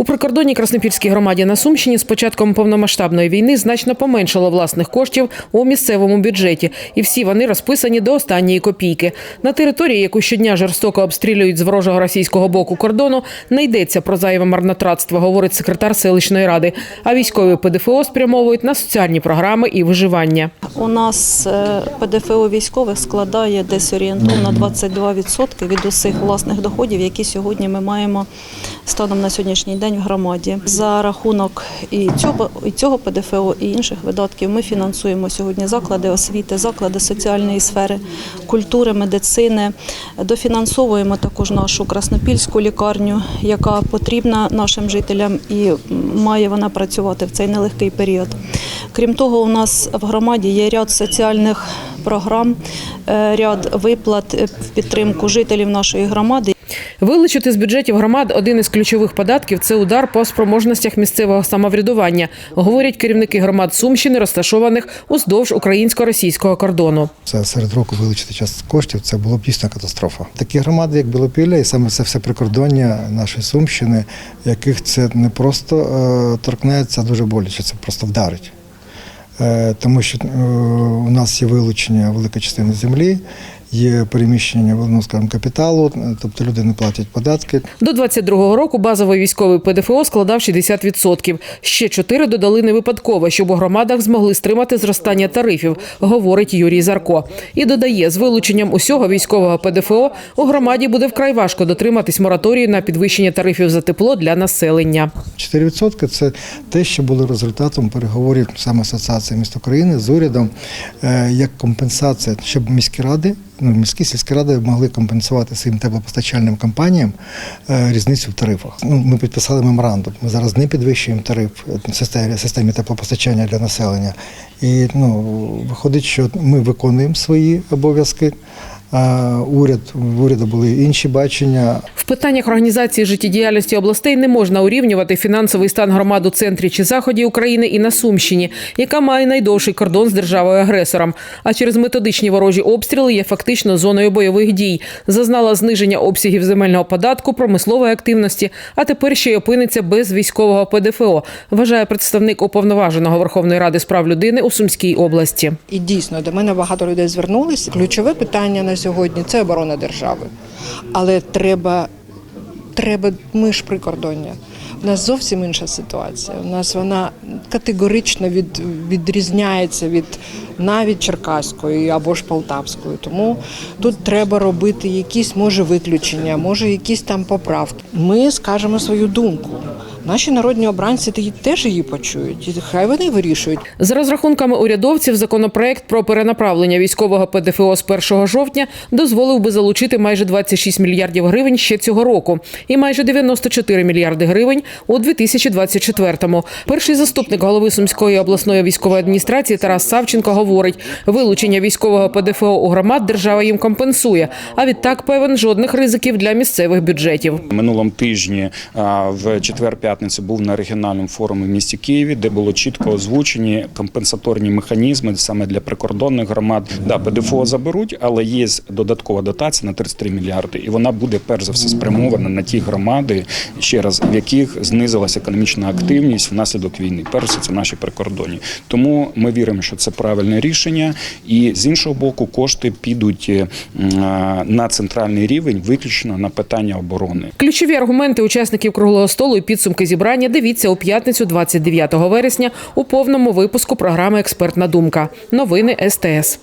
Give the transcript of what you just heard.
У прикордонній Краснопільській громаді на Сумщині з початком повномасштабної війни значно поменшало власних коштів у місцевому бюджеті, і всі вони розписані до останньої копійки. На території, яку щодня жорстоко обстрілюють з ворожого російського боку кордону, не йдеться про зайве марнотратство, говорить секретар селищної ради. А військові ПДФО спрямовують на соціальні програми і виживання. У нас е, ПДФО військових складає десь орієнтовно 22% від усіх власних доходів, які сьогодні ми маємо станом на сьогоднішній день в громаді. За рахунок і цього, і цього ПДФО, і інших видатків ми фінансуємо сьогодні заклади освіти, заклади соціальної сфери, культури, медицини. Дофінансовуємо також нашу краснопільську лікарню, яка потрібна нашим жителям і має вона працювати в цей нелегкий період. Крім того, у нас в громаді є ряд соціальних програм, е, ряд виплат е, в підтримку жителів нашої громади. Вилучити з бюджетів громад один із ключових податків це удар по спроможностях місцевого самоврядування, говорять керівники громад Сумщини, розташованих уздовж українсько-російського кордону. Це серед року вилучити час коштів, це було б дійсно катастрофа. Такі громади, як Білопілля, і саме це все прикордоння нашої Сумщини, яких це не просто е, торкнеться, а дуже боляче, це просто вдарить. Е, тому що е, у нас є вилучення великої частини землі, є переміщення ну, скажімо, капіталу, тобто люди не платять податки. До 22-го року базовий військовий ПДФО складав 60%. Ще чотири додали не випадково, щоб у громадах змогли стримати зростання тарифів, говорить Юрій Зарко. І додає, з вилученням усього військового ПДФО у громаді буде вкрай важко дотриматись мораторію на підвищення тарифів за тепло для населення. 4% – це те, що було результатом переговорів саме Асоціації міст України з урядом е, як компенсація, щоб міські ради, ну міські сільські ради могли компенсувати своїм теплопостачальним компаніям е, різницю в тарифах. Ну, ми підписали меморандум. Ми зараз не підвищуємо тариф в системі, системі теплопостачання для населення. І ну, виходить, що ми виконуємо свої обов'язки. Уряд в уряду були інші бачення. В питаннях організації життєдіяльності областей не можна урівнювати фінансовий стан громад у центрі чи заході України і на Сумщині, яка має найдовший кордон з державою агресором. А через методичні ворожі обстріли є фактично зоною бойових дій. Зазнала зниження обсягів земельного податку, промислової активності, а тепер ще й опиниться без військового ПДФО. Вважає представник уповноваженого Верховної Ради з прав людини у Сумській області. І дійсно до мене багато людей звернулися. Ключове питання на сьогодні це оборона держави. Але треба, треба ми ж прикордоння. У нас зовсім інша ситуація. У нас вона категорично від, відрізняється від навіть Черкаської або ж Полтавської. Тому тут треба робити якісь може виключення, може якісь там поправки. Ми скажемо свою думку. Наші народні обранці теж її почують. і Хай вони вирішують. За розрахунками урядовців, законопроект про перенаправлення військового ПДФО з 1 жовтня дозволив би залучити майже 26 мільярдів гривень ще цього року, і майже 94 мільярди гривень у 2024-му. Перший заступник голови Сумської обласної військової адміністрації Тарас Савченко говорить: вилучення військового ПДФО у громад держава їм компенсує. А відтак певен жодних ризиків для місцевих бюджетів. Минулому тижні в четвер 5 п'ятниці був на регіональному форумі в місті Києві, де було чітко озвучені компенсаторні механізми саме для прикордонних громад. Да, ПДФО заберуть, але є додаткова дотація на 33 мільярди, і вона буде перш за все спрямована на ті громади, ще раз в яких знизилася економічна активність внаслідок війни. Перш це наші прикордонні. Тому ми віримо, що це правильне рішення, і з іншого боку, кошти підуть е, на центральний рівень, виключно на питання оборони. Ключові аргументи учасників круглого столу і підсумки підсумки зібрання дивіться у п'ятницю, 29 вересня, у повному випуску програми Експертна думка. Новини СТС.